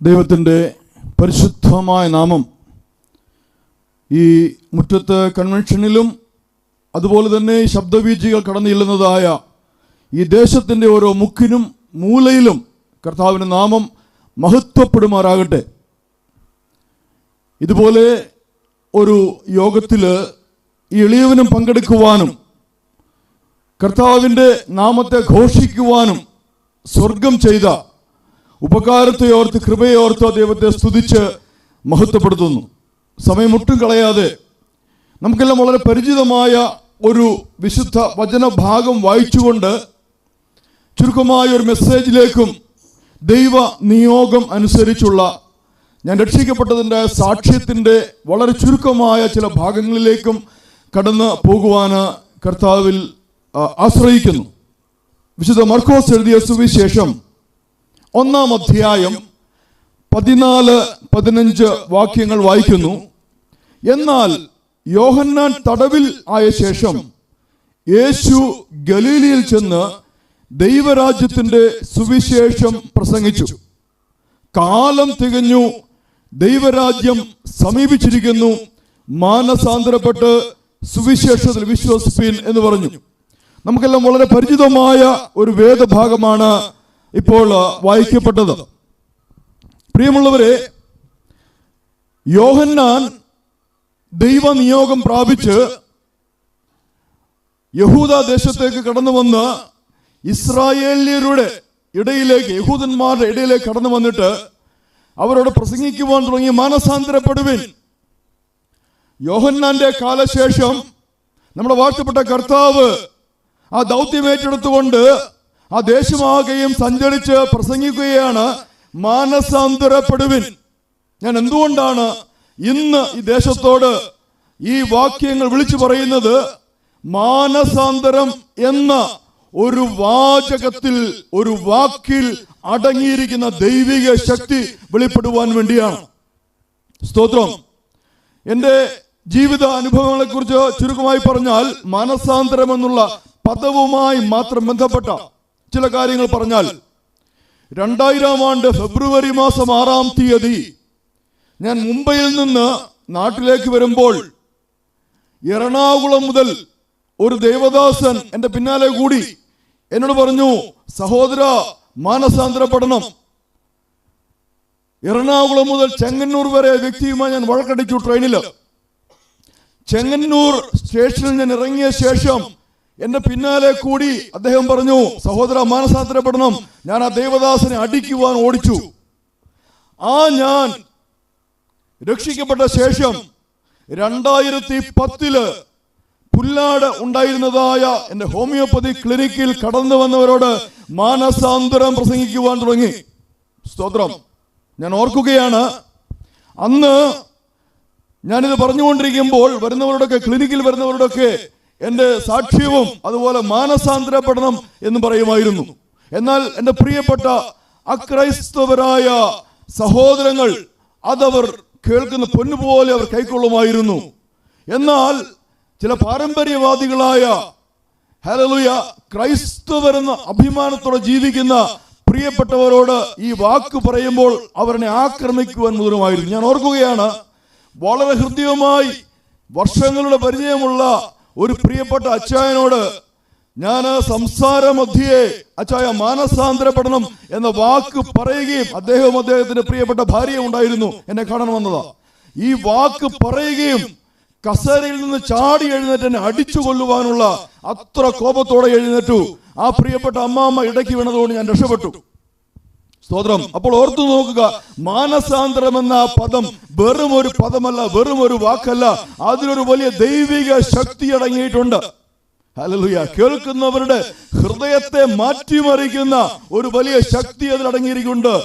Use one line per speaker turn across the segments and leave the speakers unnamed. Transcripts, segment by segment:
ദൈവത്തിന്റെ പരിശുദ്ധമായ നാമം ഈ മുറ്റത്ത് കൺവെൻഷനിലും അതുപോലെ തന്നെ ഈ ശബ്ദവീചികൾ കടന്നു ചെല്ലുന്നതായ ഈ ദേശത്തിന്റെ ഓരോ മുക്കിനും മൂലയിലും കർത്താവിന്റെ നാമം മഹത്വപ്പെടുമാറാകട്ടെ. ഇതുപോലെ ഒരു യോഗത്തിൽ എളിയവനും പങ്കെടുക്കുവാനും കർത്താവിന്റെ നാമത്തെ ഘോഷിക്കുവാനും സ്വർഗം ചെയ്ത ഉപകാരത്തെ ഓർത്ത് കൃപയെ ഓർത്ത് ദൈവത്തെ സ്തുതിച്ച് മഹത്വപ്പെടുത്തുന്നു. സമയം ഒട്ടും കളയാതെ നമുക്കെല്ലാം വളരെ പരിചിതമായ ഒരു വിശുദ്ധ വചന ഭാഗം വായിച്ചുകൊണ്ട് ചുരുക്കമായ ഒരു മെസ്സേജിലേക്കും ദൈവ നിയോഗം അനുസരിച്ചുള്ള ഞാൻ രക്ഷിക്കപ്പെട്ടതിന്റെ സാക്ഷ്യത്തിന്റെ വളരെ ചുരുക്കമായ ചില ഭാഗങ്ങളിലേക്കും കടന്ന് പോകുവാൻ കർത്താവിൽ ആശ്രയിക്കുന്നു. വിശുദ്ധ മർക്കോസ് എഴുതിയ സുവിശേഷം ഒന്നാം അധ്യായം പതിനാല് പതിനഞ്ച് വാക്യങ്ങൾ വായിക്കുന്നു. എന്നാൽ യോഹന്നാൻ തടവിൽ ആയ ശേഷം യേശു ഗലീലിയിൽ ചെന്ന് ദൈവരാജ്യത്തിന്റെ സുവിശേഷം പ്രസംഗിച്ചു. കാലം തികഞ്ഞു ദൈവരാജ്യം സമീപിച്ചിരിക്കുന്നു മാനസാന്തരപ്പെട്ട് സുവിശേഷത്തിൽ വിശ്വസിപ്പീൻ എന്ന് പറഞ്ഞു. നമുക്കെല്ലാം വളരെ പരിചിതമായ ഒരു വേദഭാഗമാണ് ഇപ്പോൾ വായിക്കപ്പെട്ടത്. പ്രിയമുള്ളവരെ യോഹന്നാൻ ദൈവനിയോഗം പ്രാപിച്ച് യഹൂദ ദേശത്തേക്ക് കടന്നു വന്ന് ഇസ്രായേലിയരുടെ ഇടയിലേക്ക് യഹൂദന്മാരുടെ ഇടയിലേക്ക് കടന്നു വന്നിട്ട് അവരോട് പ്രസംഗിക്കുവാൻ തുടങ്ങി മാനസാന്തരപ്പെടുവിൻ. യോഹന്നാന്റെ കാലശേഷം നമ്മുടെ വാഴ്ത്തപ്പെട്ട കർത്താവ് ആ ദൗത്യം ഏറ്റെടുത്തുകൊണ്ട് ആ ദേശമാകെയും സഞ്ചരിച്ച് പ്രസംഗിക്കുകയാണ് മാനസാന്തരപ്പെടുവിൻ. ഞാൻ എന്തുകൊണ്ടാണ് ഇന്ന് ഈ ദേശത്തോട് ഈ വാക്യങ്ങൾ വിളിച്ചു പറയുന്നത്? മാനസാന്തരം എന്ന ഒരു വാചകത്തിൽ ഒരു വാക്കിൽ അടങ്ങിയിരിക്കുന്ന ദൈവിക ശക്തി വെളിപ്പെടുവാൻ വേണ്ടിയാണ്. സ്തോത്രം. എന്റെ ജീവിത അനുഭവങ്ങളെ കുറിച്ച് ചുരുക്കമായി പറഞ്ഞാൽ മാനസാന്തരം എന്നുള്ള പദവുമായി മാത്രം ബന്ധപ്പെട്ട ചില കാര്യങ്ങൾ പറഞ്ഞാൽ രണ്ടായിരം ആണ്ട് ഫെബ്രുവരി മാസം ആറാം തീയതി ഞാൻ മുംബൈയിൽ നിന്ന് നാട്ടിലേക്ക് വരുമ്പോൾ എറണാകുളം മുതൽ ഒരു ദേവദാസൻ എന്റെ പിന്നാലെ കൂടി എന്നോട് പറഞ്ഞു സഹോദര മാനസാന്തരപ്പെടണം എറണാകുളം മുതൽ ചെങ്ങന്നൂർ വരെ വ്യക്തിയുമായി ഞാൻ വഴക്കടിച്ചു ട്രെയിനിൽ ചെങ്ങന്നൂർ സ്റ്റേഷനിൽ ഞാൻ ഇറങ്ങിയ ശേഷം എന്റെ പിന്നാലെ കൂടി അദ്ദേഹം പറഞ്ഞു സഹോദര മാനസാന്തരപ്പെടണം. ഞാൻ ആ ദേവദാസനെ അടിക്കുവാൻ ഓടിച്ചു. ആ ഞാൻ രക്ഷിക്കപ്പെട്ട ശേഷം രണ്ടായിരത്തി പത്തിൽ പുല്ലാട് ഉണ്ടായിരുന്നതായ എന്റെ ഹോമിയോപ്പതി ക്ലിനിക്കിൽ കടന്നു വന്നവരോട് മാനസാന്തരം പ്രസംഗിക്കുവാൻ തുടങ്ങി. സ്തോത്രം. ഞാൻ ഓർക്കുകയാണ് അന്ന് ഞാനിത് പറഞ്ഞുകൊണ്ടിരിക്കുമ്പോൾ വരുന്നവരോടൊക്കെ ക്ലിനിക്കിൽ വരുന്നവരോടൊക്കെ എന്റെ സാക്ഷ്യവും അതുപോലെ മാനസാന്തരപ്പെടണം എന്ന് പറയുമായിരുന്നു. എന്നാൽ എന്റെ പ്രിയപ്പെട്ട അക്രൈസ്തവരായ സഹോദരങ്ങൾ അതവർ കേൾക്കുന്ന പൊന്നുപോലെ അവർ കൈക്കൊള്ളുമായിരുന്നു. എന്നാൽ ചില പാരമ്പര്യവാദികളായ ഹലലുയ ക്രൈസ്തവരെന്ന അഭിമാനത്തോടെ ജീവിക്കുന്ന പ്രിയപ്പെട്ടവരോട് ഈ വാക്ക് പറയുമ്പോൾ അവരെ ആക്രമിക്കുവാൻ മുതലുമായിരുന്നു ഞാൻ ഓർക്കുകയാണ് വളരെ ഹൃദ്യമായി വർഷങ്ങളുടെ പരിചയമുള്ള ഒരു പ്രിയപ്പെട്ട അച്ചായനോട് ഞാൻ സംസാര മധ്യേ അച്ചായ മാനസാന്തരപ്പെടണം എന്ന വാക്ക് പറയുകയും അദ്ദേഹവും അദ്ദേഹത്തിന്റെ പ്രിയപ്പെട്ട ഭാര്യ ഉണ്ടായിരുന്നു എന്നെ കാണാൻ വന്നതാ. ഈ വാക്ക് പറയുകയും കസേരയിൽ നിന്ന് ചാടി എഴുന്നേറ്റ് എന്നെ അടിച്ചു കൊല്ലുവാനുള്ള അത്ര കോപത്തോടെ എഴുന്നേറ്റു. ആ പ്രിയപ്പെട്ട അമ്മാമ്മ ഇടയ്ക്ക് വീണതുകൊണ്ട് ഞാൻ രക്ഷപ്പെട്ടു. സ്തോത്രം. അപ്പോൾ ഓർത്തു നോക്കുക മാനസാന്തരം എന്ന പദം വെറും ഒരു പദമല്ല വെറും ഒരു വാക്കല്ല. അതിലൊരു വലിയ ദൈവിക ശക്തി അടങ്ങിയിട്ടുണ്ട്. കേൾക്കുന്നവരുടെ ഹൃദയത്തെ മാറ്റിമറിക്കുന്ന ഒരു വലിയ ശക്തി അതിൽ അടങ്ങിയിരിക്കുന്നുണ്ട്.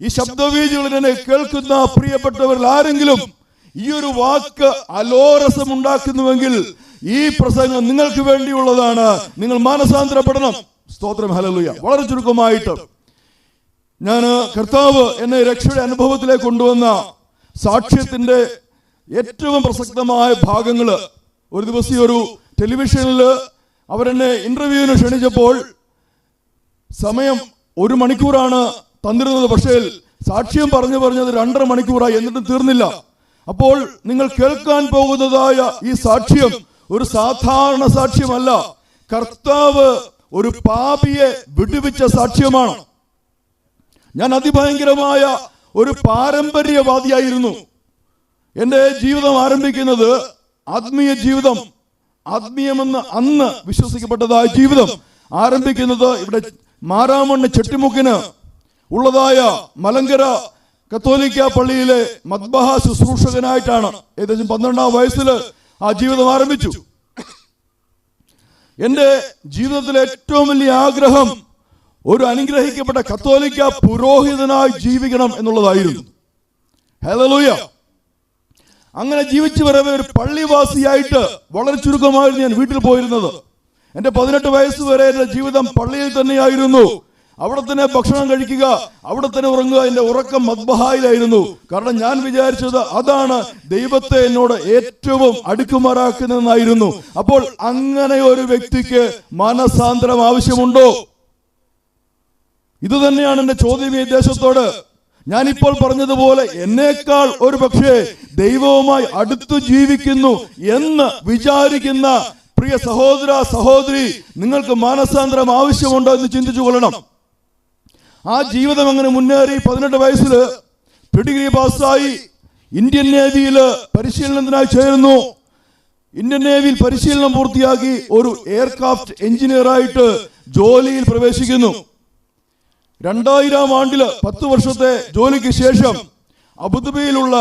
ഈ ശബ്ദവീചികളിൽ എന്നെ കേൾക്കുന്ന പ്രിയപ്പെട്ടവരിൽ ആരെങ്കിലും ഈ ഒരു വാക്ക് അലോരസം ഉണ്ടാക്കുന്നുവെങ്കിൽ ഈ പ്രസംഗം നിങ്ങൾക്ക് വേണ്ടിയുള്ളതാണ്. നിങ്ങൾ മാനസാന്തരപ്പെടണം. സ്തോത്രം. ഹലലുയ വളരെ ചുരുക്കമായിട്ട്. ഞാൻ കർത്താവ് എന്നെ രക്ഷയുടെ അനുഭവത്തിലേക്ക് കൊണ്ടുവന്ന സാക്ഷ്യത്തിന്റെ ഏറ്റവും പ്രസക്തമായ ഭാഗങ്ങൾ ഒരു ദിവസം ഒരു ടെലിവിഷനിൽ അവരെന്നെ ഇന്റർവ്യൂവിന് ക്ഷണിച്ചപ്പോൾ സമയം ഒരു മണിക്കൂറാണ് തന്നിരുന്നത്. പക്ഷേ സാക്ഷ്യം പറഞ്ഞു പറഞ്ഞത് രണ്ടര മണിക്കൂറായി എന്നിട്ടും തീർന്നില്ല. അപ്പോൾ നിങ്ങൾ കേൾക്കാൻ പോകുന്നതായ ഈ സാക്ഷ്യം ഒരു സാധാരണ സാക്ഷ്യമല്ല. കർത്താവ് ഒരു പാപിയെ വിടുവിച്ച സാക്ഷ്യമാണ്. ഞാൻ അതിഭയങ്കരമായ ഒരു പാരമ്പര്യവാദിയായിരുന്നു. എന്റെ ജീവിതം ആരംഭിക്കുന്നത് ആത്മീയ ജീവിതം ആത്മീയമെന്ന് അന്ന് വിശ്വസിക്കപ്പെട്ടതായ ജീവിതം. ആരംഭിക്കുന്നത് ഇവിടെ മാരാമണ്ണ് ചെട്ടിമുക്കിന് ഉള്ളതായ മലങ്കര കത്തോലിക്ക പള്ളിയിലെ മദ്ബഹ ശുശ്രൂഷകനായിട്ടാണ് ഏകദേശം പന്ത്രണ്ടാം വയസ്സിൽ ആ ജീവിതം ആരംഭിച്ചു. എന്റെ ജീവിതത്തിലെ ഏറ്റവും വലിയ ആഗ്രഹം ഒരു അനുഗ്രഹിക്കപ്പെട്ട കത്തോലിക്ക പുരോഹിതനായി ജീവിക്കണം എന്നുള്ളതായിരുന്നു. ഹലലൂയ അങ്ങനെ ജീവിച്ചു വരവെ ഒരു പള്ളിവാസിയായിട്ട് വളരെ ചുരുക്കമായിരുന്നു ഞാൻ വീട്ടിൽ പോയിരുന്നത്. എന്റെ പതിനെട്ട് വയസ്സ് വരെ എന്റെ ജീവിതം പള്ളിയിൽ തന്നെയായിരുന്നു. അവിടെ തന്നെ ഭക്ഷണം കഴിക്കുക അവിടെ തന്നെ ഉറങ്ങുക എന്റെ ഉറക്കം മദ്ബഹായിലായിരുന്നു. കാരണം ഞാൻ വിചാരിച്ചത് അതാണ് ദൈവത്തെ എന്നോട് ഏറ്റവും അടുക്കുമാറാക്കുന്നതെന്നായിരുന്നു. അപ്പോൾ അങ്ങനെ ഒരു വ്യക്തിക്ക് മനസാന്തരം ആവശ്യമുണ്ടോ? ഇത് തന്നെയാണ് എന്റെ ചോദ്യം ഈ ദേശത്തോട്. ഞാനിപ്പോൾ പറഞ്ഞതുപോലെ എന്നേക്കാൾ ഒരു പക്ഷേ ദൈവവുമായി അടുത്തു ജീവിക്കുന്നു എന്ന് വിചാരിക്കുന്ന പ്രിയ സഹോദര സഹോദരി നിങ്ങൾക്ക് മാനസാന്തരം ആവശ്യമുണ്ടോ എന്ന് ചിന്തിച്ചു കൊള്ളണം. ആ ജീവിതം അങ്ങനെ മുന്നേറി പതിനെട്ട് വയസ്സിൽ ഡിഗ്രി പാസ്സായി ഇന്ത്യൻ നേവിയിൽ പരിശീലനത്തിനായി ചേരുന്നു. ഇന്ത്യൻ നേവിയിൽ പരിശീലനം പൂർത്തിയാക്കി ഒരു എയർക്രാഫ്റ്റ് എഞ്ചിനീയറായിട്ട് ജോലിയിൽ പ്രവേശിക്കുന്നു. രണ്ടായിരം ആണ്ടിൽ പത്ത് വർഷത്തെ ജോലിക്ക് ശേഷം അബുദാബിയിലുള്ള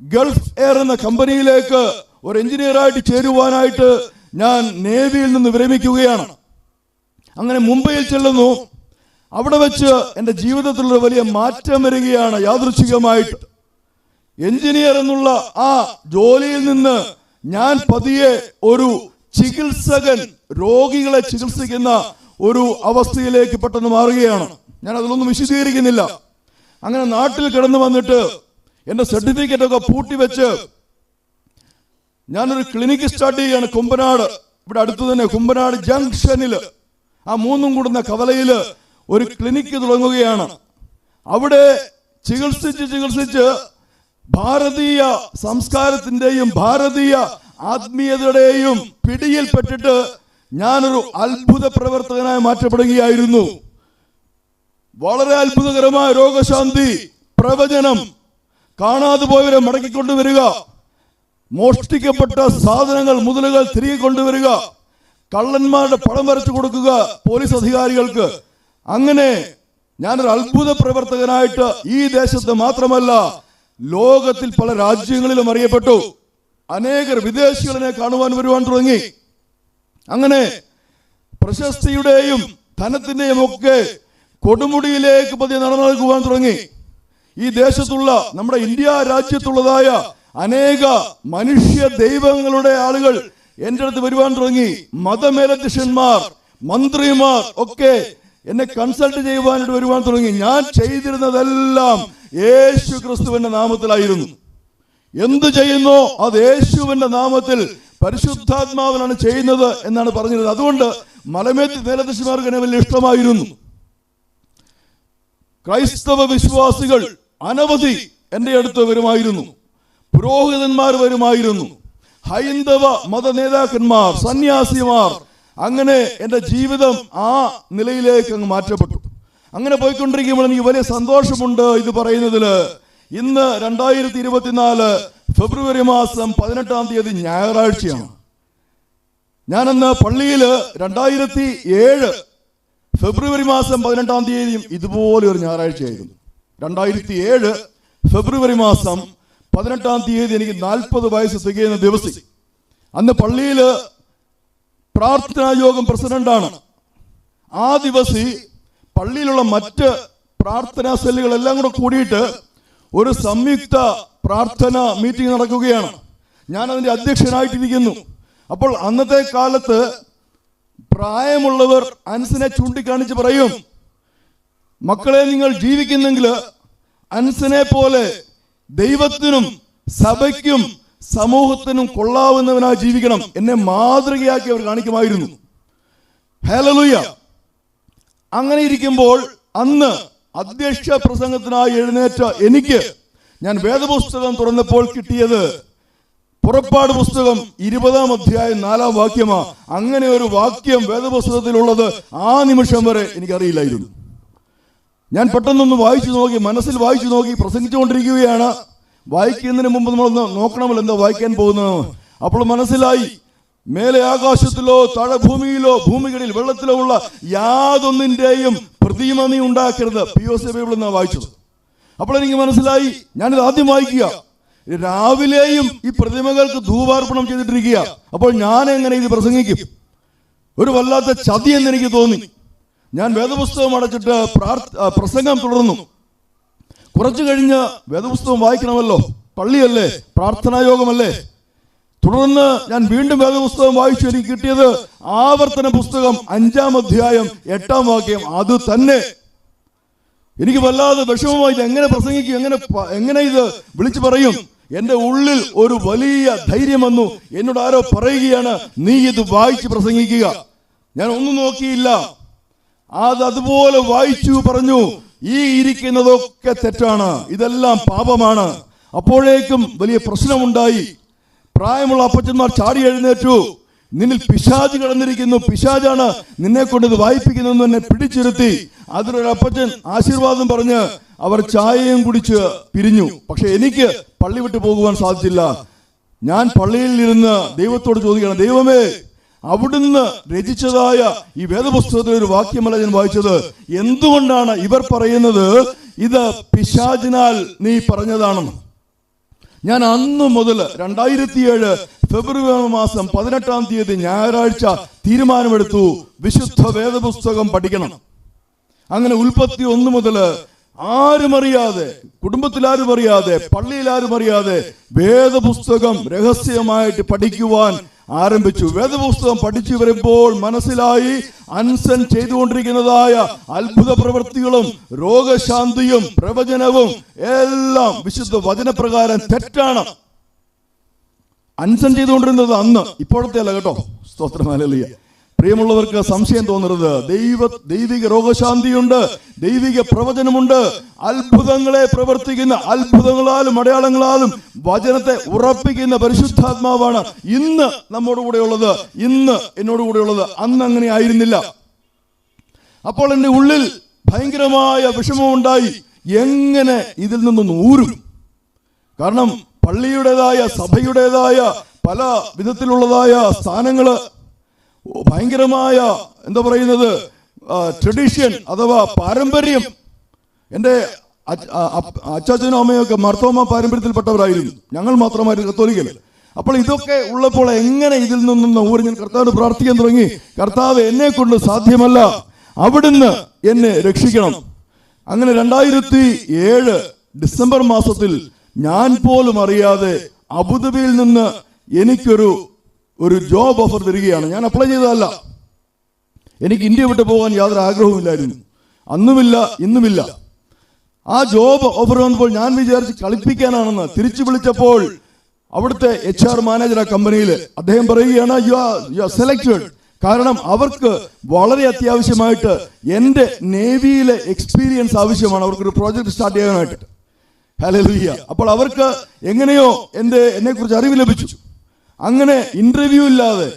ഗൾഫ് എയർ എന്ന കമ്പനിയിലേക്ക് ഒരു എഞ്ചിനീയറായിട്ട് ചേരുവാനായിട്ട് ഞാൻ നേവിയിൽ നിന്ന് വിരമിക്കുകയാണ്. അങ്ങനെ മുംബൈയിൽ ചെല്ലുന്നു. അവിടെ വെച്ച് എന്റെ ജീവിതത്തിലുള്ള വലിയ മാറ്റം വരികയാണ് യാദൃച്ഛികമായിട്ട് എഞ്ചിനീയർ എന്നുള്ള ആ ജോലിയിൽ നിന്ന് ഞാൻ പതിയെ ഒരു ചികിത്സകൻ രോഗികളെ ചികിത്സിക്കുന്ന ഒരു അവസ്ഥയിലേക്ക് പെട്ടെന്ന് മാറുകയാണ്. ഞാൻ അതിലൊന്നും വിശദീകരിക്കുന്നില്ല. അങ്ങനെ നാട്ടിൽ കിടന്നു വന്നിട്ട് എന്റെ സർട്ടിഫിക്കറ്റ് ഒക്കെ പൂട്ടി പൂട്ടിവെച്ച് ഞാനൊരു ക്ലിനിക്ക് സ്റ്റാർട്ട് ചെയ്യാണ് കുമ്പനാട്. ഇവിടെ അടുത്ത് തന്നെ കുമ്പനാട് ജംഗ്ഷനിൽ ആ മൂന്നും കൂടുന്ന കവലയിൽ ഒരു ക്ലിനിക്ക് തുടങ്ങുകയാണ്. അവിടെ ചികിത്സിച്ച് ചികിത്സിച്ച് ഭാരതീയ സംസ്കാരത്തിന്റെയും ഭാരതീയ ആത്മീയതയുടെയും പിടിയിൽപ്പെട്ടിട്ട് ഞാനൊരു അത്ഭുത പ്രവർത്തകനായി മാറ്റപ്പെടുകയായിരുന്നു. വളരെ അത്ഭുതകരമായ രോഗശാന്തി പ്രവചനം കാണാതെ പോയവരെ മടക്കിക്കൊണ്ടുവരിക മോഷ്ടിക്കപ്പെട്ട സാധനങ്ങൾ മുതലുകൾ തിരികെ കൊണ്ടുവരിക കള്ളന്മാരുടെ പടം വരച്ചു കൊടുക്കുക പോലീസ് അധികാരികൾക്ക്. അങ്ങനെ ഞാനൊരു അത്ഭുത പ്രവർത്തകനായിട്ട് ഈ ദേശത്ത് മാത്രമല്ല ലോകത്തിൽ പല രാജ്യങ്ങളിലും അറിയപ്പെട്ടു. അനേകർ വിദേശികളെ കാണുവാൻ വരുവാൻ തുടങ്ങി. അങ്ങനെ പ്രശസ്തിയുടെയും ധനത്തിന്റെയും ഒക്കെ കൊടുമുടിയിലേക്ക് പതിയെ നടന്നു തുടങ്ങി. ഈ ദേശത്തുള്ള നമ്മുടെ ഇന്ത്യ രാജ്യത്തുള്ളതായ അനേക മനുഷ്യ ദൈവങ്ങളുടെ ആളുകൾ എന്റെ അടുത്ത് വരുവാൻ തുടങ്ങി. മതമേലധ്യക്ഷന്മാർ മന്ത്രിമാർ ഒക്കെ എന്നെ കൺസൾട്ട് ചെയ്യുവാനായിട്ട് വരുവാൻ തുടങ്ങി. ഞാൻ ചെയ്തിരുന്നതെല്ലാം യേശു ക്രിസ്തുവിന്റെ നാമത്തിലായിരുന്നു. എന്ത് ചെയ്യുന്നോ അത് യേശുവിന്റെ നാമത്തിൽ പരിശുദ്ധാത്മാവിനാണ് ചെയ്യുന്നത് എന്നാണ് പറഞ്ഞിരുന്നത്. അതുകൊണ്ട് മലമേത്തി മേലധ്യക്ഷന്മാർക്ക് എന്നെ വലിയ ഇഷ്ടമായിരുന്നു. ക്രൈസ്തവ വിശ്വാസികൾ അനവധി എന്റെ അടുത്ത് വരുമായിരുന്നു. പുരോഹിതന്മാർ വരുമായിരുന്നു. ഹൈന്ദവ മത നേതാക്കന്മാർ സന്യാസിമാർ അങ്ങനെ എന്റെ ജീവിതം ആ നിലയിലേക്ക് അങ്ങ് മാറ്റപ്പെട്ടു. അങ്ങനെ പോയിക്കൊണ്ടിരിക്കുമ്പോൾ എനിക്ക് വലിയ സന്തോഷമുണ്ട് ഇത് പറയുന്നതിൽ ഇന്ന് രണ്ടായിരത്തി ഇരുപത്തിനാല് ഫെബ്രുവരി മാസം പതിനെട്ടാം തീയതി ഞായറാഴ്ചയാണ്. ഞാനന്ന് പള്ളിയിൽ രണ്ടായിരത്തി ഏഴ് ഫെബ്രുവരി മാസം പതിനെട്ടാം തീയതിയും ഇതുപോലെ ഒരു ഞായറാഴ്ചയായിരുന്നു. രണ്ടായിരത്തി ഏഴ് ഫെബ്രുവരി മാസം പതിനെട്ടാം തീയതി എനിക്ക് നാൽപ്പത് വയസ്സ് തികയുന്ന ദിവസം. അന്ന് പള്ളിയിൽ പ്രാർത്ഥനാ യോഗം പ്രസിഡന്റാണ്. ആ ദിവസം പള്ളിയിലുള്ള മറ്റ് പ്രാർത്ഥനാ സെല്ലുകളെല്ലാം കൂടെ കൂടിയിട്ട് ഒരു സംയുക്ത പ്രാർത്ഥന മീറ്റിംഗ് നടക്കുകയാണ്. ഞാൻ അതിന്റെ അധ്യക്ഷനായിട്ടിരിക്കുന്നു. അപ്പോൾ അന്നത്തെ കാലത്ത് പ്രായമുള്ളവർ അൻസിനെ ചൂണ്ടിക്കാണിച്ച് പറയും മക്കളെ നിങ്ങൾ ജീവിക്കുന്നെങ്കിൽ അൻസിനെ പോലെ ദൈവത്തിനും സഭയ്ക്കും സമൂഹത്തിനും കൊള്ളാവുന്നവനായി ജീവിക്കണം. എന്നെ മാതൃകയാക്കി അവർ കാണിക്കുമായിരുന്നു. ഹേലലുയ്യ അങ്ങനെ ഇരിക്കുമ്പോൾ അന്ന് അധ്യക്ഷ പ്രസംഗത്തിനായി എഴുന്നേറ്റ എനിക്ക് ഞാൻ വേദപുസ്തകം തുറന്നപ്പോൾ കിട്ടിയത് പുറപ്പാട് പുസ്തകം ഇരുപതാം അധ്യായം നാലാം വാക്യമാ. അങ്ങനെ ഒരു വാക്യം വേദപുസ്തകത്തിലുള്ളത് ആ നിമിഷം വരെ എനിക്കറിയില്ലായിരുന്നു. ഞാൻ പെട്ടെന്നൊന്ന് വായിച്ചു നോക്കി മനസ്സിൽ വായിച്ചു നോക്കി പ്രസംഗിച്ചുകൊണ്ടിരിക്കുകയാണ്. വായിക്കുന്നതിന് മുമ്പ് നമ്മളൊന്ന് നോക്കണമല്ലോ എന്താ വായിക്കാൻ പോകുന്നത്. അപ്പോൾ മനസ്സിലായി മേലെ ആകാശത്തിലോ തഴഭൂമിയിലോ ഭൂമിയിലോ ഭൂമികളിൽ വെള്ളത്തിലോ ഉള്ള യാതൊന്നിന്റെയും പ്രതിമ നീ ഉണ്ടാക്കരുത്. പി ഒ സി ബൈബിൾ എന്നാ വായിച്ചത്. അപ്പോൾ എനിക്ക് മനസ്സിലായി. ഞാനിത് ആദ്യം വായിക്കുക. രാവിലെയും ഈ പ്രതിമകൾക്ക് ധൂപാർപ്പണം ചെയ്തിട്ടിരിക്കുക. അപ്പോൾ ഞാൻ എങ്ങനെ ഇത് പ്രസംഗിക്കും? ഒരു വല്ലാത്ത ചതി എന്ന് എനിക്ക് തോന്നി. ഞാൻ വേദപുസ്തകം അടച്ചിട്ട് പ്രസംഗം തുടർന്നു. കുറച്ചു കഴിഞ്ഞ് വേദപുസ്തകം വായിക്കണമല്ലോ. പള്ളിയല്ലേ? പ്രാർത്ഥനാ യോഗമല്ലേ? തുടർന്ന് ഞാൻ വീണ്ടും വേദപുസ്തകം വായിച്ചു. എനിക്ക് കിട്ടിയത് ആവർത്തന പുസ്തകം അഞ്ചാം അധ്യായം എട്ടാം വാക്യം. അത് തന്നെ എനിക്ക് വല്ലാതെ വിഷമമായി ഇത് എങ്ങനെ പ്രസംഗിക്കും എങ്ങനെ എങ്ങനെ ഇത് വിളിച്ചു പറയും? എന്റെ ഉള്ളിൽ ഒരു വലിയ ധൈര്യം വന്നു. എന്നോട് ആരോ പറയുകയാണ് നീ ഇത് വായിച്ച് പ്രസംഗിക്കുക. ഞാൻ ഒന്നും നോക്കിയില്ല. അത് അതുപോലെ വായിച്ചു പറഞ്ഞു ഈ ഇരിക്കുന്നതൊക്കെ തെറ്റാണ്. ഇതെല്ലാം പാപമാണ്. അപ്പോഴേക്കും വലിയ പ്രശ്നമുണ്ടായി. പ്രായമുള്ള അപ്പച്ചന്മാർ ചാടി എഴുന്നേറ്റു. നിന്നിൽ പിശാജ് കടന്നിരിക്കുന്നു. പിശാജാണ് നിന്നെ കൊണ്ട് ഇത് വായിപ്പിക്കുന്നു എന്നെ പിടിച്ചിരുത്തി. അതിലൊരു അപ്പച്ചൻ ആശീർവാദം പറഞ്ഞ് അവർ ചായയും കുടിച്ച് പിരിഞ്ഞു. പക്ഷെ എനിക്ക് പള്ളി വിട്ടു പോകുവാൻ സാധിച്ചില്ല. ഞാൻ പള്ളിയിൽ ഇരുന്ന് ദൈവത്തോട് ചോദിക്കണം ദൈവമേ അവിടുന്ന് രചിച്ചതായ ഈ വേദപുസ്തകത്തിൽ ഒരു വാക്യമല്ല ഞാൻ വായിച്ചത്. എന്തുകൊണ്ടാണ് ഇവർ പറയുന്നത് ഇത് പിശാജിനാൽ നീ പറഞ്ഞതാണെന്ന്? ഞാൻ അന്ന് മുതൽ രണ്ടായിരത്തി ഏഴ് ഫെബ്രുവരി മാസം പതിനെട്ടാം തീയതി ഞായറാഴ്ച തീരുമാനമെടുത്തു. വിശുദ്ധ വേദപുസ്തകം പഠിക്കണം. അങ്ങനെ ഉൽപ്പത്തി ഒന്ന് മുതൽ ആരും അറിയാതെ കുടുംബത്തിലാരും അറിയാതെ പള്ളിയിലാരും അറിയാതെ വേദപുസ്തകം രഹസ്യമായിട്ട് പഠിക്കുവാൻ ആരംഭിച്ചു. വേദപുസ്തകം പഠിച്ചു വരുമ്പോൾ മനസ്സിലായി അൻസൻ ചെയ്തുകൊണ്ടിരിക്കുന്നതായ അത്ഭുത പ്രവൃത്തികളും രോഗശാന്തിയും പ്രവചനവും എല്ലാം വിശുദ്ധ വചനപ്രകാരം തെറ്റാണ്. അൻസൻ ചെയ്തുകൊണ്ടിരുന്നത് അന്ന്. ഇപ്പോഴത്തെ അല്ല കേട്ടോ സ്തോത്രമാലിയ പ്രിയമുള്ളവർക്ക് സംശയം തോന്നരുത്. ദൈവ ദൈവിക രോഗശാന്തിയുണ്ട് ദൈവിക പ്രവചനമുണ്ട്. അത്ഭുതങ്ങളെ പ്രവർത്തിക്കുന്ന അത്ഭുതങ്ങളാലും അടയാളങ്ങളാലും വചനത്തെ ഉറപ്പിക്കുന്ന പരിശുദ്ധാത്മാവാണ് ഇന്ന് നമ്മോട് കൂടെയുള്ളത്. ഇന്ന് എന്നോട് കൂടെയുള്ളത്. അന്ന് അങ്ങനെ ആയിരുന്നില്ല. അപ്പോൾ എന്റെ ഉള്ളിൽ ഭയങ്കരമായ വിഷമമുണ്ടായി. എങ്ങനെ ഇതിൽ നിന്നൊന്ന് ഊരും? കാരണം പള്ളിയുടേതായ സഭയുടേതായ പല വിധത്തിലുള്ളതായ സ്ഥാനങ്ങൾ ഭയങ്കരമായ എന്താ പറയുന്നത് ട്രഡീഷൻ അഥവാ പാരമ്പര്യം. എന്റെ അച്ചാച്ചനും അമ്മയൊക്കെ മർത്തോമ പാരമ്പര്യത്തിൽപ്പെട്ടവരായിരുന്നു. ഞങ്ങൾ മാത്രമായിരുന്നു കത്തോലിക്കൽ അപ്പോൾ ഇതൊക്കെ ഉള്ളപ്പോൾ എങ്ങനെ ഇതിൽ നിന്നും ഊരി ഞാൻ കർത്താവിന് പ്രാർത്ഥിക്കാൻ തുടങ്ങി? കർത്താവ് എന്നെ കൊണ്ട് സാധ്യമല്ല. അവിടുന്ന് എന്നെ രക്ഷിക്കണം. അങ്ങനെ രണ്ടായിരത്തി ഏഴ് ഡിസംബർ മാസത്തിൽ ഞാൻ പോലും അറിയാതെ അബുദാബിയിൽ നിന്ന് എനിക്കൊരു ഒരു ജോബ് ഓഫർ തരികയാണ്. ഞാൻ അപ്ലൈ ചെയ്തതല്ല. എനിക്ക് ഇന്ത്യ വിട്ടു പോകാൻ യാതൊരു ആഗ്രഹവുമില്ലായിരുന്നു. അന്നുമില്ല ഇന്നുമില്ല. ആ ജോബ് ഓഫർ വന്നപ്പോൾ ഞാൻ വിചാരിച്ച് കളിപ്പിക്കാനാണെന്ന് തിരിച്ചു വിളിച്ചപ്പോൾ അവിടുത്തെ എച്ച് ആർ മാനേജർ ആ കമ്പനിയിൽ അദ്ദേഹം പറയുകയാണ് you are you are selected കാരണം അവർക്ക് വളരെ അത്യാവശ്യമായിട്ട് എന്റെ നേവിയിലെ എക്സ്പീരിയൻസ് ആവശ്യമാണ്. അവർക്കൊരു പ്രോജക്റ്റ് സ്റ്റാർട്ട് ചെയ്യാനായിട്ട്. ഹലോ അപ്പോൾ അവർക്ക് എങ്ങനെയോ എന്റെ എന്നെ കുറിച്ച് അറിവ് ലഭിച്ചു. അങ്ങനെ ഇന്റർവ്യൂ ഇല്ലാതെ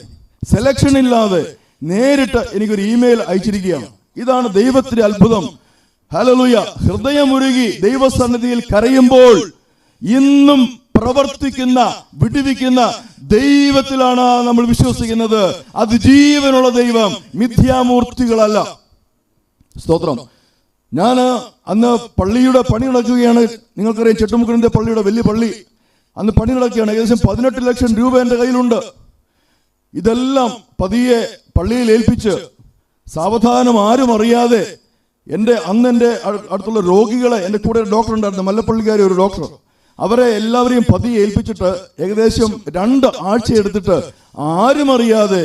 സെലക്ഷൻ ഇല്ലാതെ നേരിട്ട് എനിക്കൊരു ഇമെയിൽ അയച്ചിരിക്കുകയാണ്. ഇതാണ് ദൈവത്തിന്റെ അത്ഭുതം. ഹലലുയ ഹൃദയമുരുകി ദൈവസന്നിധിയിൽ കരയുമ്പോൾ ഇന്നും പ്രവർത്തിക്കുന്ന വിടുവിക്കുന്ന ദൈവത്തിലാണ് നമ്മൾ വിശ്വസിക്കുന്നത്. അത് ജീവനുള്ള ദൈവം മിഥ്യാമൂർത്തികളല്ല. സ്തോത്രം. ഞാൻ അന്ന് പള്ളിയുടെ പണി നടക്കുകയാണ്. നിങ്ങൾക്കറിയാം ചെട്ടുമുക്കണിന്റെ പള്ളിയുടെ വലിയ പള്ളി. അന്ന് പണി നടക്കുകയാണ് ഏകദേശം പതിനെട്ട് ലക്ഷം രൂപ എന്റെ കയ്യിലുണ്ട്. ഇതെല്ലാം പതിയെ പള്ളിയിൽ ഏൽപ്പിച്ച് സാവധാനം ആരും അറിയാതെ എന്റെ അന്ന് എന്റെ അടുത്തുള്ള രോഗികളെ എന്റെ കൂടെ ഒരു ഡോക്ടർ ഉണ്ടായിരുന്നു. മല്ലപ്പള്ളിക്കാരി ഒരു ഡോക്ടർ അവരെ എല്ലാവരെയും പതിയെ ഏൽപ്പിച്ചിട്ട് ഏകദേശം രണ്ട് ആഴ്ച എടുത്തിട്ട് ആരും അറിയാതെ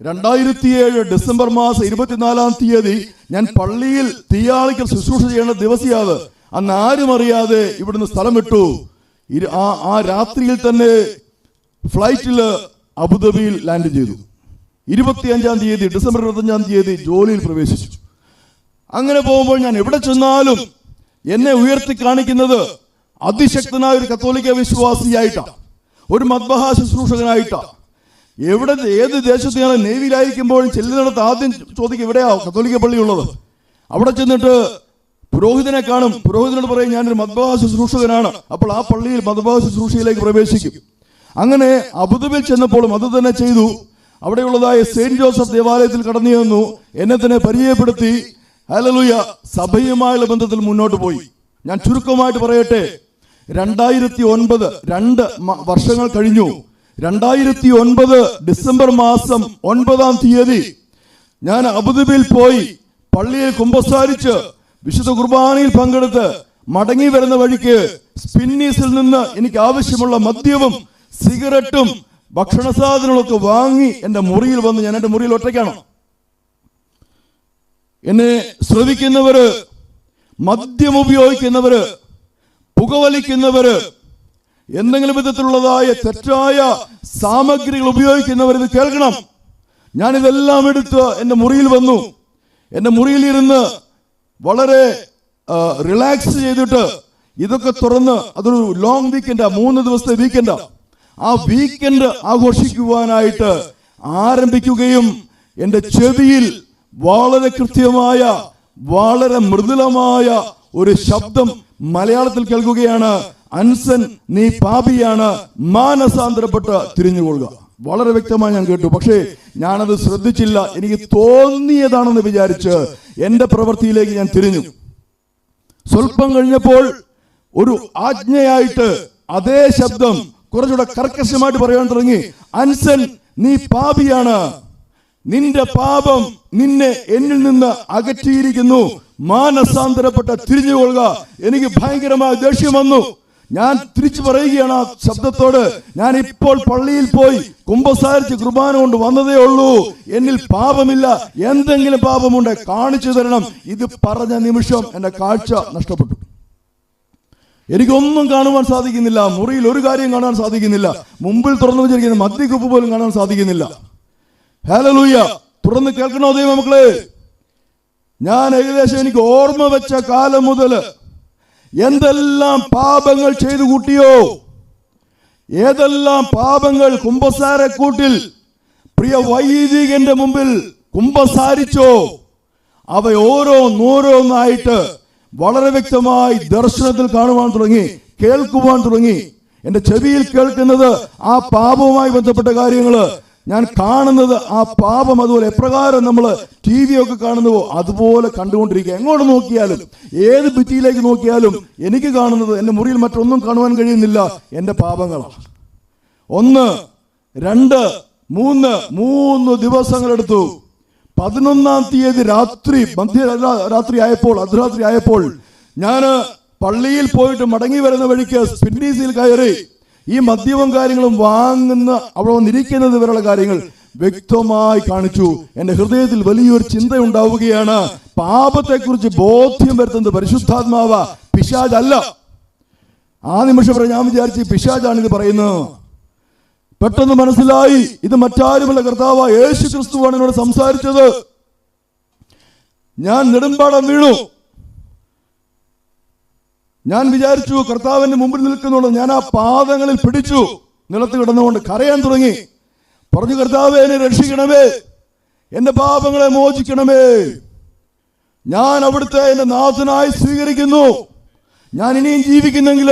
രണ്ടായിരത്തി ഏഴ് ഡിസംബർ മാസം ഇരുപത്തിനാലാം തീയതി ഞാൻ പള്ളിയിൽ തീയാളിക്കൽ ശുശ്രൂഷ ചെയ്യേണ്ട ദിവസിയാത്. അന്ന് ആരും അറിയാതെ ഇവിടുന്ന് സ്ഥലം വിട്ടു. ആ ആ രാത്രിയിൽ തന്നെ ഫ്ലൈറ്റിൽ അബുദാബിയിൽ ലാൻഡ് ചെയ്തു. ഇരുപത്തിയഞ്ചാം തീയതി ഡിസംബർ ഇരുപത്തഞ്ചാം തീയതി ജോലിയിൽ പ്രവേശിച്ചു. അങ്ങനെ പോകുമ്പോൾ ഞാൻ എവിടെ ചെന്നാലും എന്നെ ഉയർത്തി കാണിക്കുന്നത് അതിശക്തനായ ഒരു കത്തോലിക്ക വിശ്വാസിയായിട്ടാണ് ഒരു മദ്ബഹ ശുശ്രൂഷകനായിട്ടാണ് എവിടെ ഏത് ദേശത്ത് ഞാൻ നേവിയിലായിരിക്കുമ്പോഴും ചെല്ലുന്നിടത്ത് ആദ്യം ചോദിക്കും എവിടെയാ കത്തോലിക്ക പള്ളി ഉള്ളത് അവിടെ ചെന്നിട്ട് പുരോഹിതനെ കാണും. പുരോഹിതനോട് പറയും ഞാനൊരു മദ്ബഹ ശുശ്രൂഷകനാണ് അപ്പോൾ ആ പള്ളിയിൽ മദ്ബഹ ശുശ്രൂഷയിലേക്ക് പ്രവേശിക്കും. അങ്ങനെ അബുദാബിയിൽ ചെന്നപ്പോൾ അത് തന്നെ ചെയ്തു. അവിടെയുള്ളതായ സെയിന്റ് ജോസഫ് ദേവാലയത്തിൽ കടന്നു ചെന്നു. എന്നെ തന്നെ പരിചയപ്പെടുത്തി. ഹലലുയ സഭയുമായുള്ള ബന്ധത്തിൽ മുന്നോട്ട് പോയി. ഞാൻ ചുരുക്കമായിട്ട് പറയട്ടെ. രണ്ടായിരത്തി ഒൻപത് രണ്ട് വർഷങ്ങൾ കഴിഞ്ഞു. രണ്ടായിരത്തി ഒൻപത് ഡിസംബർ മാസം ഒൻപതാം തീയതി ഞാൻ അബുദാബിയിൽ പോയി. പള്ളിയിൽ കുമ്പസാരിച്ച് വിശുദ്ധ കുർബാനയിൽ പങ്കെടുത്ത് മടങ്ങി വരുന്ന വഴിക്ക് സ്പിന്നീസിൽ നിന്ന് എനിക്ക് ആവശ്യമുള്ള മദ്യവും സിഗരറ്റും ഭക്ഷണ സാധനങ്ങളൊക്കെ വാങ്ങി എന്റെ മുറിയിൽ വന്ന് ഞാൻ എന്റെ മുറിയിൽ ഒറ്റയ്ക്കാണ്. എന്നെ ശ്രവിക്കുന്നവര് മദ്യം ഉപയോഗിക്കുന്നവര് പുകവലിക്കുന്നവര് എന്തെങ്കിലും വിധത്തിലുള്ളതായ തെറ്റായ സാമഗ്രികൾ ഉപയോഗിക്കുന്നവർ ഇത് കേൾക്കണം. ഞാൻ ഇതെല്ലാം എടുത്ത് എന്റെ മുറിയിൽ വന്നു. എന്റെ മുറിയിൽ ഇരുന്ന് വളരെ റിലാക്സ് ചെയ്തിട്ട് ഇതൊക്കെ തുറന്ന് അതൊരു ലോങ് വീക്കെൻഡാ മൂന്ന് ദിവസത്തെ വീക്കെൻഡാ ആ വീക്കെൻഡ് ആഘോഷിക്കുവാനായിട്ട് ആരംഭിക്കുകയും എന്റെ ചെവിയിൽ വളരെ കൃത്യമായ വളരെ മൃദുലമായ ഒരു ശബ്ദം മലയാളത്തിൽ കേൾക്കുകയാണ്. അൻസൻ നീ പാപിയാണ്. മാനസാന്തരപ്പെട്ട് തിരിഞ്ഞുകൊള്ളുക. വളരെ വ്യക്തമായി ഞാൻ കേട്ടു. പക്ഷേ ഞാനത് ശ്രദ്ധിച്ചില്ല. എനിക്ക് തോന്നിയതാണെന്ന് വിചാരിച്ച് എന്റെ പ്രവൃത്തിയിലേക്ക് ഞാൻ തിരിഞ്ഞു. സ്വല്പം കഴിഞ്ഞപ്പോൾ ഒരു ആജ്ഞയായിട്ട് അതേ ശബ്ദം കുറച്ചുകൂടെ കർക്കശമായിട്ട് പറയാൻ തുടങ്ങി. അൻസൻ നീ പാപിയാണ്. നിന്റെ പാപം നിന്നെ എന്നിൽ നിന്ന് അകറ്റിയിരിക്കുന്നു. മാനസാന്തരപ്പെട്ട തിരിഞ്ഞുകൊള്ളുക. എനിക്ക് ഭയങ്കരമായ ദേഷ്യം വന്നു. ഞാൻ തിരിച്ചു പറയുകയാണ് ആ ശബ്ദത്തോട്. ഞാൻ ഇപ്പോൾ പള്ളിയിൽ പോയി കുംഭസാരിച്ച് കുർബാന കൊണ്ട് വന്നതേ ഉള്ളൂ. എന്നിൽ പാപമില്ല. എന്തെങ്കിലും പാപമുണ്ട് കാണിച്ചു തരണം. ഇത് പറഞ്ഞ നിമിഷം എന്റെ കാഴ്ച നഷ്ടപ്പെട്ടു. എനിക്കൊന്നും കാണുവാൻ സാധിക്കുന്നില്ല. മുറിയിൽ ഒരു കാര്യം കാണാൻ സാധിക്കുന്നില്ല. മുമ്പിൽ തുറന്നു വെച്ചിരിക്കുന്ന മദ്യക്കുപ്പ് പോലും കാണാൻ സാധിക്കുന്നില്ല. ഹലലൂയ തുറന്ന് കേൾക്കണോ ദൈവം മക്കളെ ഞാൻ ഏകദേശം എനിക്ക് ഓർമ്മ വെച്ച കാലം മുതൽ എന്തെല്ലാം പാപങ്ങൾ ചെയ്തു കൂട്ടിയോ? ഏതെല്ലാം പാപങ്ങൾ കുംഭസാരക്കൂട്ടിൽ പ്രിയ വൈദികന്റെ മുമ്പിൽ കുംഭസാരിച്ചോ? അവ ഓരോന്നോരോന്നായിട്ട് വളരെ വ്യക്തമായി ദർശനത്തിൽ കാണുവാൻ തുടങ്ങി കേൾക്കുവാൻ തുടങ്ങി. എന്റെ ചെവിയിൽ കേൾക്കുന്നത് ആ പാപവുമായി ബന്ധപ്പെട്ട കാര്യങ്ങൾ ഞാൻ കാണുന്നത് ആ പാപം അതുപോലെ എപ്രകാരം നമ്മൾ ടി വി ഒക്കെ കാണുന്നുവോ അതുപോലെ കണ്ടുകൊണ്ടിരിക്കുക. എങ്ങോട്ട് നോക്കിയാലും ഏത് ഭിത്തിയിലേക്ക് നോക്കിയാലും എനിക്ക് കാണുന്നത് എന്റെ മുറിയിൽ മറ്റൊന്നും കാണുവാൻ കഴിയുന്നില്ല എന്റെ പാപങ്ങളാണ്. ഒന്ന് രണ്ട് മൂന്ന് മൂന്ന് ദിവസങ്ങളെടുത്തു. പതിനൊന്നാം തീയതി രാത്രി മധ്യ രാത്രി ആയപ്പോൾ അർദ്ധരാത്രി ആയപ്പോൾ ഞാൻ പള്ളിയിൽ പോയിട്ട് മടങ്ങി വരുന്ന വഴിക്ക് സ്പിന്നീസിൽ കയറി ഈ മദ്യവും കാര്യങ്ങളും വാങ്ങുന്ന അവിടെ വന്നിരിക്കുന്നത് വരെയുള്ള കാര്യങ്ങൾ വ്യക്തമായി കാണിച്ചു. എന്റെ ഹൃദയത്തിൽ വലിയൊരു ചിന്ത ഉണ്ടാവുകയാണ് പാപത്തെക്കുറിച്ച് ബോധ്യം വരുത്തുന്നത് പരിശുദ്ധാത്മാവ പിശാജല്ല ആ നിമിഷം ഞാൻ വിചാരിച്ചു പിശാജാണ് ഇത് പറയുന്നത്. പെട്ടെന്ന് മനസ്സിലായി ഇത് മറ്റാരുമല്ല കർത്താവ് യേശു ക്രിസ്തുവാണ് എന്നോട് സംസാരിച്ചത്. ഞാൻ നെടുമ്പാടം വീണു. ഞാൻ വിചാരിച്ചു കർത്താവിന്റെ മുമ്പിൽ നിൽക്കുന്നുണ്ട്. ഞാൻ ആ പാദങ്ങളിൽ പിടിച്ചു. നിലത്ത് കിടന്നുകൊണ്ട് കരയാൻ തുടങ്ങി. പറഞ്ഞു കർത്താവെ എന്നെ രക്ഷിക്കണമേ. എന്റെ പാപങ്ങളെ മോചിക്കണമേ. ഞാൻ അവിടുത്തെ എന്റെ നാഥനായി സ്വീകരിക്കുന്നു. ഞാൻ ഇനിയും ജീവിക്കുന്നെങ്കിൽ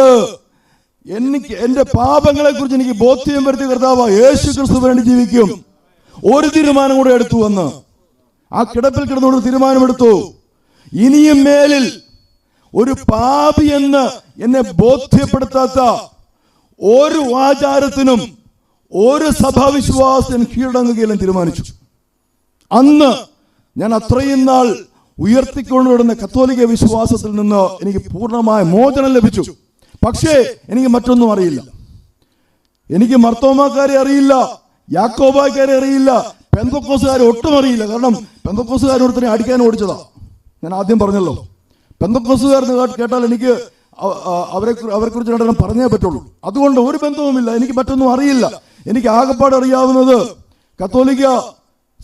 എനിക്ക് എന്റെ പാപങ്ങളെ കുറിച്ച് എനിക്ക് ബോധ്യം വരുത്തിയ കർത്താവ് യേശു ക്രിസ്തു വേണ്ടി ജീവിക്കും. ഒരു തീരുമാനം കൂടെ എടുത്തു വന്ന്. ആ കിടപ്പിൽ കിടന്നുകൊണ്ട് തീരുമാനമെടുത്തു ഇനിയും മേലിൽ ഒരു പാപി എന്ന് എന്നെ ബോധ്യപ്പെടുത്താത്ത ഒരു ആചാരത്തിനും ഒരു സഭാവിശ്വാസത്തിനും കീഴടങ്ങുകയെല്ലാം തീരുമാനിച്ചു. അന്ന് ഞാൻ അത്രയും നാൾ ഉയർത്തിക്കൊണ്ടുവരുന്ന കത്തോലിക്ക വിശ്വാസത്തിൽ നിന്ന് എനിക്ക് പൂർണമായ മോചനം ലഭിച്ചു. പക്ഷേ എനിക്ക് മറ്റൊന്നും അറിയില്ല. എനിക്ക് മർത്തോമാക്കാരെ അറിയില്ല യാക്കോബാക്കാരെ അറിയില്ല പെന്തക്കോസുകാരെ ഒട്ടും അറിയില്ല. കാരണം പെന്തക്കോസുകാർ ഒരുത്തനെ അടിക്കാൻ ഓടിച്ചതാ. ഞാൻ ആദ്യം പറഞ്ഞല്ലോ പെന്തക്കോസുകാരെന്ന് കേട്ടാൽ എനിക്ക് അവരെ അവരെ കുറിച്ച് രണ്ടെണ്ണം പറഞ്ഞേ പറ്റുള്ളൂ. അതുകൊണ്ട് ഒരു ബന്ധവുമില്ല. എനിക്ക് മറ്റൊന്നും അറിയില്ല. എനിക്ക് ആകപ്പാട് അറിയാവുന്നത് കത്തോലിക്ക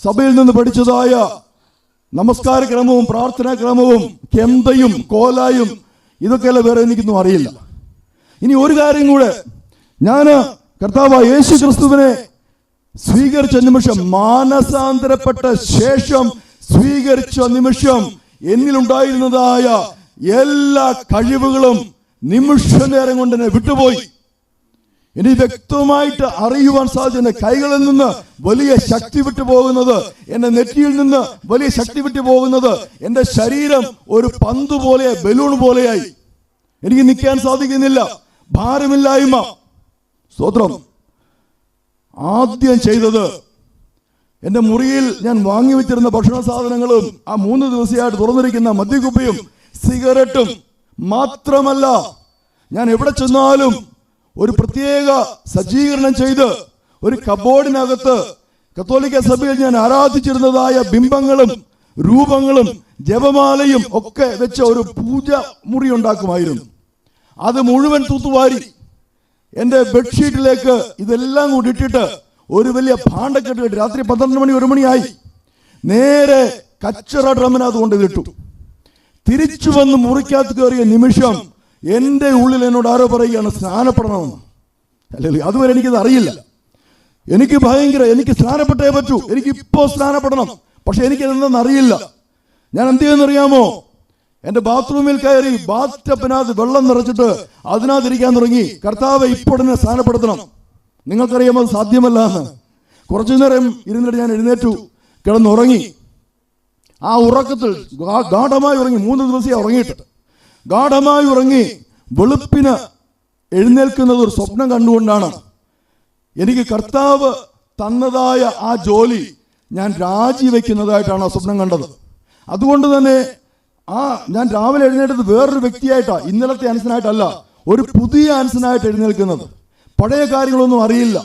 സഭയിൽ നിന്ന് പഠിച്ചതായ നമസ്കാര ക്രമവും പ്രാർത്ഥനാ ക്രമവും കെന്തയും കോലായും ഇതൊക്കെയല്ല വേറെ എനിക്കൊന്നും അറിയില്ല. ഇനി ഒരു കാര്യം കൂടെ. ഞാൻ കർത്താവ് യേശു ക്രിസ്തുവിനെ സ്വീകരിച്ച നിമിഷം മാനസാന്തരപ്പെട്ട ശേഷം സ്വീകരിച്ച നിമിഷം എന്നിലുണ്ടായിരുന്നതായ എല്ലാ കഴിവുകളും നിമിഷ നേരം കൊണ്ട് തന്നെ വിട്ടുപോയി. ഇനി വ്യക്തമായിട്ട് അറിയുവാൻ സാധിച്ചു എന്റെ കൈകളിൽ നിന്ന് വലിയ ശക്തി വിട്ടു പോകുന്നത് എന്റെ നെറ്റിയിൽ നിന്ന് വലിയ ശക്തി വിട്ടു പോകുന്നത് എന്റെ ശരീരം ഒരു പന്ത് പോലെ ബലൂൺ പോലെയായി. എനിക്ക് നിൽക്കാൻ സാധിക്കുന്നില്ല. ഭാരമില്ലായ്മ. സ്തോത്രം. ആദ്യം ചെയ്തത് എന്റെ മുറിയിൽ ഞാൻ വാങ്ങി വെച്ചിരുന്ന ഭക്ഷണ സാധനങ്ങളും ആ മൂന്ന് ദിവസമായിട്ട് തുറന്നിരിക്കുന്ന മദ്യക്കുപ്പിയും സിഗരറ്റും മാത്രമല്ല ഞാൻ എവിടെ ചെന്നാലും ഒരു പ്രത്യേക സജ്ജീകരണം ചെയ്ത് ഒരു കബോർഡിനകത്ത് കത്തോലിക്ക സഭയിൽ ഞാൻ ആരാധിച്ചിരുന്നതായ ബിംബങ്ങളും രൂപങ്ങളും ജപമാലയും ഒക്കെ വെച്ച ഒരു പൂജ മുറി ഉണ്ടാക്കുമായിരുന്നു. അത് മുഴുവൻ തൂത്തുവാരി എന്റെ ബെഡ്ഷീറ്റിലേക്ക് ഇതെല്ലാം കൂടി ഇട്ടിട്ട് ഒരു വലിയ ഭാണ്ഡക്കെട്ട് കെട്ടി രാത്രി പന്ത്രണ്ട് മണി ഒരു മണിയായി. നേരെ കച്ചറ ഡ്രമ്മിനകത്ത് കൊണ്ട് ഇതിട്ടു തിരിച്ചു വന്ന് മുറിക്കകത്ത് കയറിയ നിമിഷം എന്റെ ഉള്ളിൽ എന്നോട് ആരോ പറയുകയാണ് സ്നാനപ്പെടണമെന്ന്. അല്ലെങ്കിൽ അതുവരെ എനിക്കത് അറിയില്ല. എനിക്ക് ഭയങ്കര എനിക്ക് സ്നാനപ്പെട്ടേ പറ്റൂ. എനിക്ക് ഇപ്പോ സ്നാനപ്പെടണം. പക്ഷെ എനിക്ക് എന്തെന്ന് അറിയില്ല. ഞാൻ എന്ത് ചെയ്യുന്നറിയാമോ എന്റെ ബാത്റൂമിൽ കയറി ബാത്ത് ടപ്പിനകത്ത് വെള്ളം നിറച്ചിട്ട് അതിനകത്ത് ഇരിക്കാൻ തുടങ്ങി. കർത്താവ് ഇപ്പോഴെന്നെ സ്നാനപ്പെടുത്തണം. നിങ്ങൾക്കറിയാമോ അത് സാധ്യമല്ല എന്ന്? കുറച്ചു നേരം ഇരുന്നിട്ട് ഞാൻ എഴുന്നേറ്റു. കിടന്നുറങ്ങി. ആ ഉറക്കത്തിൽ ഗാഠമായി ഉറങ്ങി. മൂന്ന് ദിവസം ഉറങ്ങിയിട്ട്. ഗാഠമായി ഉറങ്ങി വെളുപ്പിന് എഴുന്നേൽക്കുന്നത് ഒരു സ്വപ്നം കണ്ടുകൊണ്ടാണ്. എനിക്ക് കർത്താവ് തന്നതായ ആ ജോലി ഞാൻ രാജിവെക്കുന്നതായിട്ടാണ് ആ സ്വപ്നം കണ്ടത്. അതുകൊണ്ട് തന്നെ ആ ഞാൻ രാവിലെ എഴുന്നേറ്റത് വേറൊരു വ്യക്തിയായിട്ടാണ് ഇന്നലത്തെ അൻസനായിട്ടല്ല ഒരു പുതിയ അൻസനായിട്ട് എഴുന്നേൽക്കുന്നത്. പഴയ കാര്യങ്ങളൊന്നും അറിയില്ല.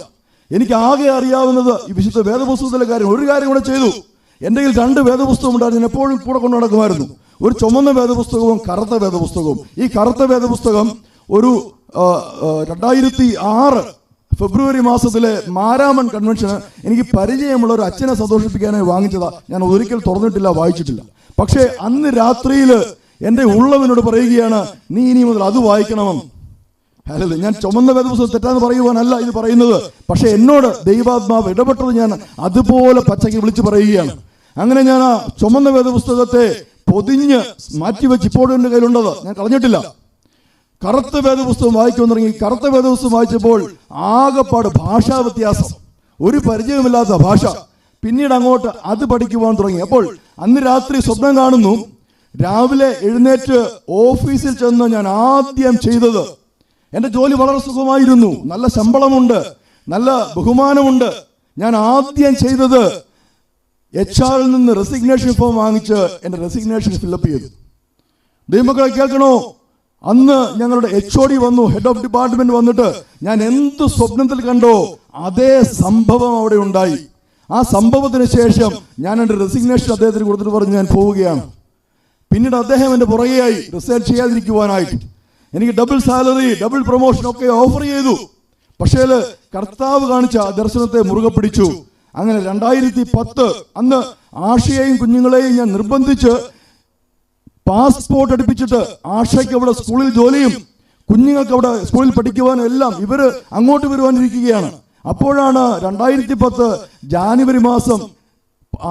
എനിക്ക് ആകെ അറിയാവുന്നത് ഈ വിശുദ്ധ വേദപുസ്തകത്തിലെ കാര്യം. ഒരു കാര്യം കൂടെ ചെയ്തു. എന്റെ കയ്യിൽ രണ്ട് വേദപുസ്തകം ഉണ്ടായിരുന്നു. ഞാൻ എപ്പോഴും കൂടെ കൊണ്ടു നടക്കുമായിരുന്നു. ഒരു ചുമന്ന വേദപുസ്തകവും കറുത്ത വേദപുസ്തകവും. ഈ കറുത്ത വേദപുസ്തകം ഒരു രണ്ടായിരത്തി ആറ് ഫെബ്രുവരി മാസത്തിലെ മാരാമൺ കൺവെൻഷന് എനിക്ക് പരിചയമുള്ള ഒരു അച്ഛനെ സന്തോഷിപ്പിക്കാനായി വാങ്ങിച്ചതാ. ഞാൻ ഒരിക്കൽ തുറന്നിട്ടില്ല വായിച്ചിട്ടില്ല. പക്ഷേ അന്ന് രാത്രിയിൽ എന്റെ ഉള്ളവനോട് പറയുകയാണ് നീ ഇനി മുതൽ അത് വായിക്കണമെന്ന്. അല്ലല്ല ഞാൻ ചുമന്ന വേദപുസ്തകം തെറ്റാന്ന് പറയുവാനല്ല ഇത് പറയുന്നത്. പക്ഷെ എന്നോട് ദൈവാത്മാവ് ഇടപെട്ടത് ഞാൻ അതുപോലെ പച്ചയ്ക്ക് വിളിച്ചു പറയുകയാണ്. അങ്ങനെ ഞാൻ ആ ചുമന്ന വേദപുസ്തകത്തെ പൊതിഞ്ഞ് മാറ്റിവെച്ച് ഇപ്പോഴും എന്റെ കയ്യിലുണ്ടത്. ഞാൻ കളഞ്ഞിട്ടില്ല. കറുത്ത വേദപുസ്തകം വായിക്കുമെന്ന് തുടങ്ങി കറുത്ത വേദപുസ്തകം വായിച്ചപ്പോൾ ആകെപ്പാട് ഭാഷാ വ്യത്യാസം. ഒരു പരിചയമില്ലാത്ത ഭാഷ. പിന്നീട് അങ്ങോട്ട് അത് പഠിക്കുവാൻ തുടങ്ങി. അപ്പോൾ അന്ന് രാത്രി സ്വപ്നം കാണുന്നു. രാവിലെ എഴുന്നേറ്റ് ഓഫീസിൽ ചെന്ന് ഞാൻ ആദ്യം ചെയ്തത് എന്റെ ജോലി വളരെ സുഖമായിരുന്നു. നല്ല ശമ്പളമുണ്ട്. നല്ല ബഹുമാനമുണ്ട്. ഞാൻ ആദ്യം ചെയ്തത് എച്ച് ആറിൽ നിന്ന് റെസിഗ്നേഷൻ ഫോം വാങ്ങിച്ച് എന്റെ റെസിഗ്നേഷൻ ഫില്ലപ്പ് ചെയ്തു. ദൈവമക്കളെ കേൾക്കണോ? അന്ന് ഞങ്ങളുടെ എച്ച് ഒ ഡി വന്നു ഹെഡ് ഓഫ് ഡിപ്പാർട്ട്മെന്റ് വന്നിട്ട് ഞാൻ എന്ത് സ്വപ്നത്തിൽ കണ്ടോ അതേ സംഭവം അവിടെ ഉണ്ടായി. ആ സംഭവത്തിന് ശേഷം ഞാൻ എന്റെ റെസിഗ്നേഷൻ അദ്ദേഹത്തിന് കൊടുത്തിട്ട് പറഞ്ഞ് ഞാൻ പോവുകയാണ്. പിന്നീട് അദ്ദേഹം എന്റെ പുറകെയായി റിസൈൻ ചെയ്യാതിരിക്കുവാനായിട്ട്. എനിക്ക് ഡബിൾ സാലറി ഡബിൾ പ്രൊമോഷൻ ഒക്കെ ഓഫർ ചെയ്തു. പക്ഷേ കർത്താവ് കാണിച്ച ദർശനത്തെ മുറുകെ പിടിച്ചു. അങ്ങനെ രണ്ടായിരത്തി പത്ത് അന്ന് ആഷയെയും കുഞ്ഞുങ്ങളെയും ഞാൻ നിർബന്ധിച്ച് പാസ്പോർട്ട് അടുപ്പിച്ചിട്ട് ആഷയ്ക്ക് അവിടെ സ്കൂളിൽ ജോലിയും കുഞ്ഞുങ്ങൾക്ക് അവിടെ സ്കൂളിൽ പഠിക്കുവാനും എല്ലാം ഇവർ അങ്ങോട്ട് വരുവാനിരിക്കുകയാണ്. അപ്പോഴാണ് രണ്ടായിരത്തി പത്ത് ജാനുവരി മാസം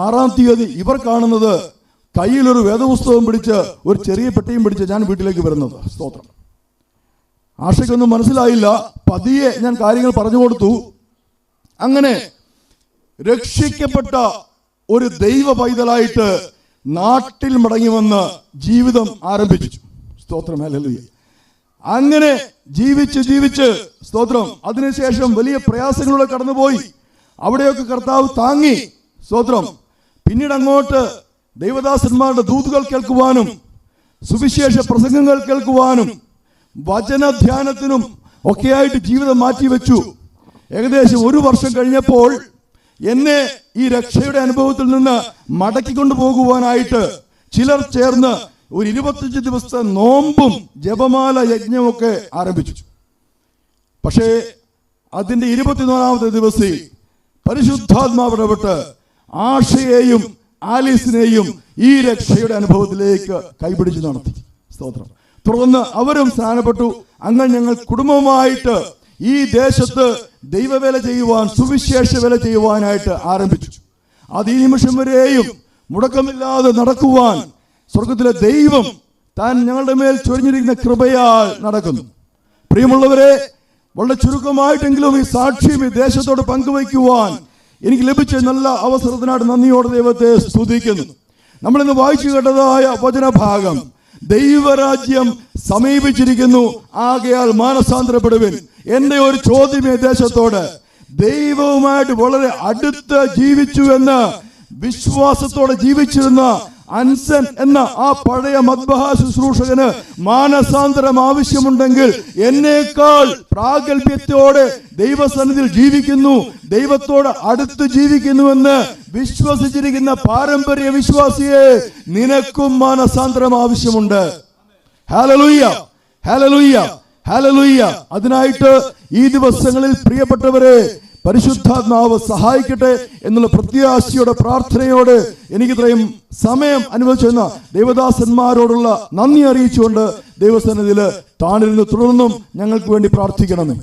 ആറാം തീയതി ഇവർ കാണുന്നത് കയ്യിലൊരു വേദപുസ്തകം പിടിച്ച് ഒരു ചെറിയ പെട്ടിയും പിടിച്ച് ഞാൻ വീട്ടിലേക്ക് വരുന്നത്. സ്തോത്രം. ആഷയ്ക്കൊന്നും മനസ്സിലായില്ല. പതിയെ ഞാൻ കാര്യങ്ങൾ പറഞ്ഞു കൊടുത്തു. അങ്ങനെ രക്ഷിക്കപ്പെട്ട ഒരു ദൈവ പൈതലായിട്ട് നാട്ടിൽ മടങ്ങി വന്ന് ജീവിതം ആരംഭിച്ചു സ്തോത്രം ഹല്ലേലൂയ. അങ്ങനെ ജീവിച്ച് ജീവിച്ച് സ്തോത്രം അതിനുശേഷം വലിയ പ്രയാസങ്ങളിലൂടെ കടന്നുപോയി. അവിടെയൊക്കെ കർത്താവ് താങ്ങി. സ്തോത്രം. പിന്നീട് അങ്ങോട്ട് ദൈവദാസന്മാരുടെ ദൂതുകൾ കേൾക്കുവാനും സുവിശേഷ പ്രസംഗങ്ങൾ കേൾക്കുവാനും വചനധ്യാനത്തിനും ഒക്കെയായിട്ട് ജീവിതം മാറ്റി വെച്ചു. ഏകദേശം ഒരു വർഷം കഴിഞ്ഞപ്പോൾ എന്നെ ഈ രക്ഷയുടെ അനുഭവത്തിൽ നിന്ന് മടക്കിക്കൊണ്ടു പോകുവാനായിട്ട് ചിലർ ചേർന്ന് ഒരു ഇരുപത്തഞ്ച് ദിവസത്തെ നോമ്പും ജപമാല യജ്ഞമൊക്കെ ആരംഭിച്ചു. പക്ഷേ അതിന്റെ ഇരുപത്തിനാലാമത്തെ ദിവസം പരിശുദ്ധാത്മാവ് ഇടപെട്ട് ആശയെയും ആലീസിനെയും ഈ രക്ഷയുടെ അനുഭവത്തിലേക്ക് കൈപിടിച്ച് നടത്തി. സ്തോത്രം. തുടർന്ന് അവരും സ്നാനപ്പെട്ടു. അങ്ങനെ ഞങ്ങൾ കുടുംബമായിട്ട് ഈ ദേശത്ത് ദൈവവേല ചെയ്യുവാൻ സുവിശേഷ വേല ചെയ്യുവാനായിട്ട് ആരംഭിച്ചു. അത് ഈ നിമിഷം വരെയും മുടക്കമില്ലാതെ നടക്കുവാൻ സ്വർഗത്തിലെ ദൈവം താൻ ഞങ്ങളുടെ മേൽ ചൊരിഞ്ഞിരിക്കുന്ന കൃപയാൽ നടക്കുന്നു. പ്രിയമുള്ളവരെ വളരെ ചുരുക്കമായിട്ടെങ്കിലും ഈ സാക്ഷ്യം ഈ ദേശത്തോട് പങ്കുവയ്ക്കുവാൻ എനിക്ക് ലഭിച്ച നല്ല അവസരത്തിനായിട്ട് നന്ദിയോടെ ദൈവത്തെ സ്തുതിക്കുന്നു. നമ്മളിന്ന് വായിച്ചു കേട്ടതായ വചനഭാഗം ദൈവരാജ്യം സമീപിച്ചിരിക്കുന്നു. ആകയാൽ മാനസാന്തരപ്പെടുവിൻ. എന്റെ ഒരു ചോദ്യം ഈ ദേശത്തോട്. ദൈവവുമായിട്ട് വളരെ അടുത്ത് ജീവിച്ചു എന്ന് വിശ്വാസത്തോടെ ജീവിച്ചിരുന്ന അൻസൻ എന്ന ആ പഴയ മദ്ബഹ ശുശ്രൂഷകന് മാനസാന്തരം ആവശ്യമുണ്ടെങ്കിൽ എന്നേക്കാൾ പ്രാഗൽഭ്യത്തോടെ ദൈവസന്നിധിയിൽ ജീവിക്കുന്നു ദൈവത്തോട് അടുത്ത് ജീവിക്കുന്നുവെന്ന് വിശ്വസിച്ചിരിക്കുന്ന പാരമ്പര്യ വിശ്വാസിയെ നിനക്കും മാനസാന്തരം ആവശ്യമുണ്ട്. ഹാലലൂയ്യ ഹാലലൂയ്യ ഹാലലൂയ്യ അതിനായിട്ട് ഈ ദിവസങ്ങളിൽ പ്രിയപ്പെട്ടവരെ പരിശുദ്ധാത്മാവ് സഹായിക്കട്ടെ എന്നുള്ള പ്രത്യാശയുടെ പ്രാർത്ഥനയോട് എനിക്ക് ഇത്രയും സമയം അനുവദിച്ചെന്ന ദൈവദാസന്മാരോടുള്ള നന്ദി അറിയിച്ചുകൊണ്ട് ദൈവസന്നിധിയിൽ താണിരുന്ന് തുടർന്നും ഞങ്ങൾക്ക് വേണ്ടി പ്രാർത്ഥിക്കണമേ